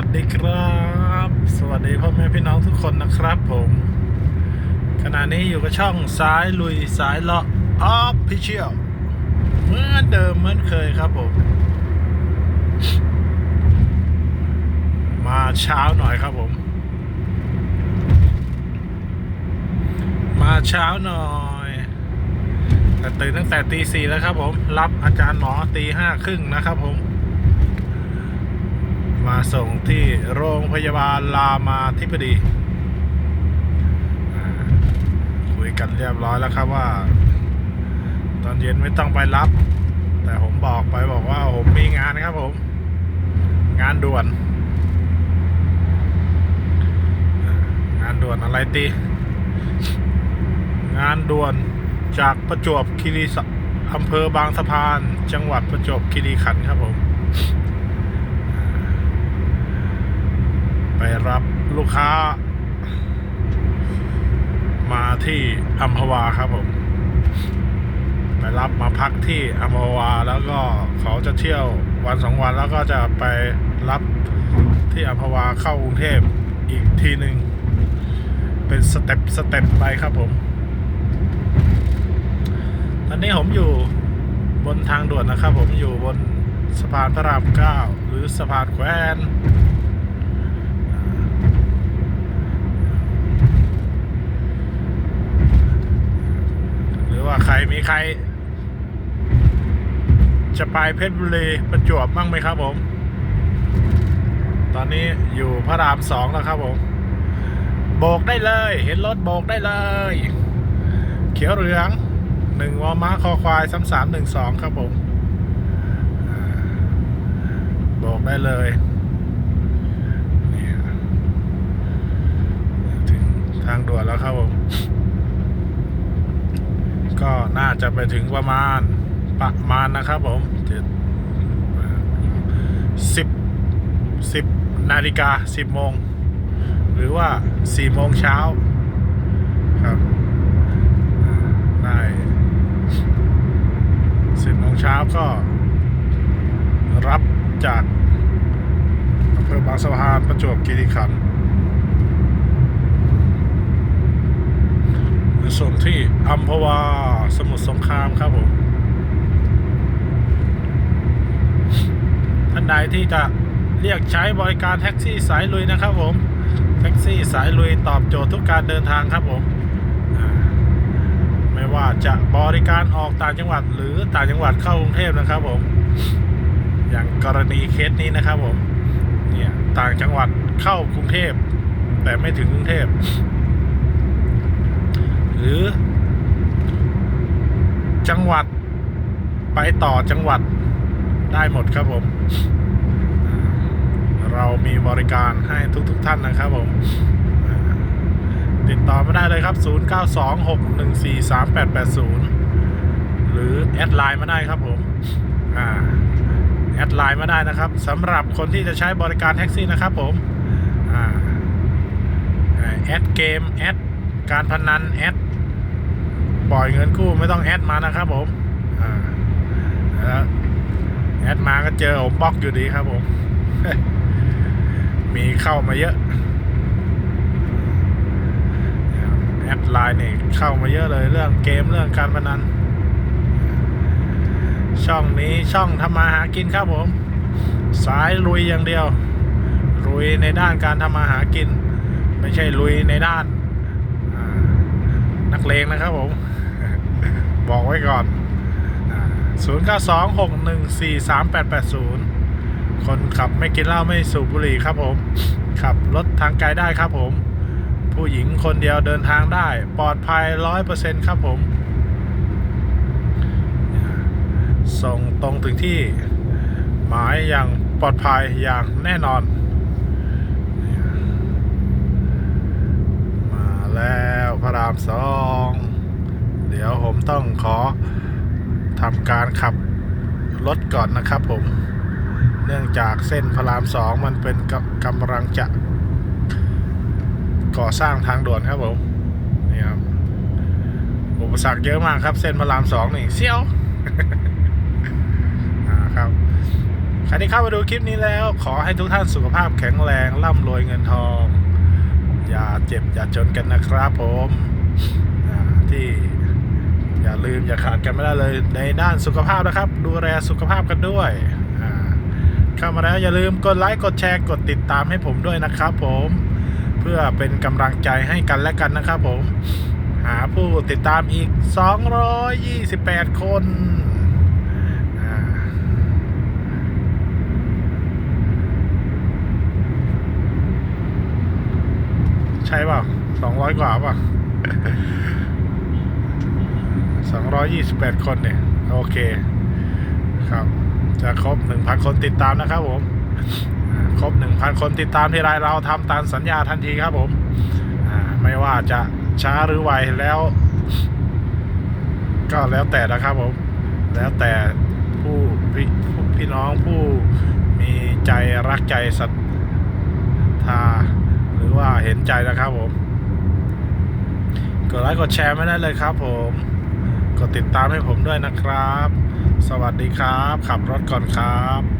วัสดีครับ สวัสดีพ่อแม่พี่น้องทุกคนนะครับผม ขณะนี้อยู่กับช่องสายลุยสายเลาะออฟพิเชียลเหมือนเดิมเหมือนเคยครับผม มาเช้าหน่อยครับผม มาเช้าหน่อยแต่ตื่นตั้งแต่ตีสี่แล้วครับผม รับอาจารย์หมอตีห้าครึ่งนะครับผม มาส่งที่โรงพยาบาลรามาธิบดี คุยกันเรียบร้อยแล้วครับว่า ตอนเย็นไม่ต้องไปรับ แต่ผมบอกไปบอกว่าผมมีงานครับผม งานด่วน งานด่วนอะไรตี งานด่วนจากประจวบคีรีขันธ์อำเภอบางสะพาน จังหวัดประจวบคีรีขันธ์ครับผม ไปรับลูกค้า มาที่อัมพวาครับผมไปรับมาพักที่อัมพวาแล้วก็เขาจะเที่ยววันสองวันแล้วก็จะไปรับที่อัมพวาเข้ากรุงเทพอีกทีหนึ่งเป็นสเต็ปสเต็ปไปครับผม ตอนนี้ผมอยู่บนทางด่วนนะครับ ผมอยู่บนสะพานพระรามเก้าหรือสะพานแควนหรือว่า ใคร จะไปเพชรบุรีประจวบบ้างไหมครับผม ตอนนี้อยู่พระรามสองแล้วครับผม โบกได้เลย เห็นรถโบกได้เลย เขียวเหลืองหนึ่งวอม้าคอควายสามสามหนึ่งสองครับผมอ่าโบกได้เลยเนี่ยถึงทางด่วนแล้วครับผม ก็น่าจะไปถึงประมาณประมาณนะครับผมสิบสิบนาฬิกาสิบโมง หรือว่าสี่โมงเช้าครับได้สิบโมงเช้าก็ รับจากอำเภอบางสะพานประจวบคีรีขันธ์ ไปส่งที่อัมพวาสมุทรสงครามครับผมท่านใดที่จะเรียกใช้บริการแท็กซี่สายลุยนะครับผม แท็กซี่สายลุยตอบโจทย์ทุกการเดินทางครับผม ไม่ว่าจะบริการออกต่างจังหวัดหรือต่างจังหวัดเข้ากรุงเทพนะครับผม อย่างกรณีเคสนี้นะครับผม เนี่ยต่างจังหวัดเข้ากรุงเทพ แต่ไม่ถึงกรุงเทพ หรือ จังหวัด ไปต่อจังหวัดได้หมดครับผม เรามีบริการให้ทุกๆทท่านนะครับผม ติดต่อมาได้เลยครับ 0926143880 หรือแอดไลน์มาได้ครับผมแอดไลน์มาได้นะครับสำหรับคนที่จะใช้บริการแท็กซี่นะครับผมแอดเกมแอดการพนันแอด ปล่อยเงินกู้ไม่ต้องแอดมานะครับผมอแล้วแอดมาก็เจอผมบล็อกอยู่ดีครับผม มีเข้ามาเยอะแอดไลน์เนี่ยเข้ามาเยอะเลยเรื่องเกมเรื่องการพนัน ช่องนี้ช่องทำมาหากินครับผม สายลุยอย่างเดียวลุยในด้านการทำมาหากิน ไม่ใช่ลุยในด้าน นักเลงนะครับผม บอกไว้ก่อน 0 9 2 6 1 4 3 8 8 0 คนขับไม่กินเหล้าไม่สูบบุหรี่ครับผม ขับรถทางไกลได้ครับผม ผู้หญิงคนเดียวเดินทางได้ ปลอดภัยร้อยเปอร์เซ็นต์ครับผม ส่งตรงถึงที่หมายอย่างปลอดภัยอย่างแน่นอน มาแล้ว พระรามสองเดี๋ยวผมต้องขอทำการขับรถก่อนนะครับผม เนื่องจากเส้นพระรามสองมันเป็นกำกำลังจะ ก่อสร้างทางด่วนครับผมนี่ครับอุปสรรคเยอะมากครับ เส้นพระรามสองนี่เซี่ยวครับใครที่เข้ามาดูคลิปนี้แล้ว ขอให้ทุกท่านสุขภาพแข็งแรงร่ำรวยเงินทอง เจ็บอย่าจนกันนะครับผมที่อย่าลืมอย่าขาดกันไม่ได้เลยในด้านสุขภาพนะครับ ดูแลสุขภาพกันด้วยเข้ามาแล้วอย่าลืมกดไลค์กดแชร์กดติดตามให้ผมด้วยนะครับ ผมเพื่อเป็นกำลังใจให้กันและกันนะครับผม หาผู้ติดตามอีก 228 คนอ่า ใช่เปล่า200กว่าเปล่า228คนเนี่ย โอเค ครับ จะครบ1,000คนติดตามนะครับผมอ่าครบ1,000คนติดตามที่ไรเราทำตามสัญญาทันทีครับผมไม่ว่าจะช้าหรือไวแล้ว ก็แล้วแต่นะครับผม แล้วแต่ผู้พี่ผู้พี่น้องผู้มีใจรักใจศรัทธา เห็นใจนะครับผม กดไลค์กดแชร์ไม่ได้เลยครับผม กดติดตามให้ผมด้วยนะครับ สวัสดีครับ ขับรถก่อนครับ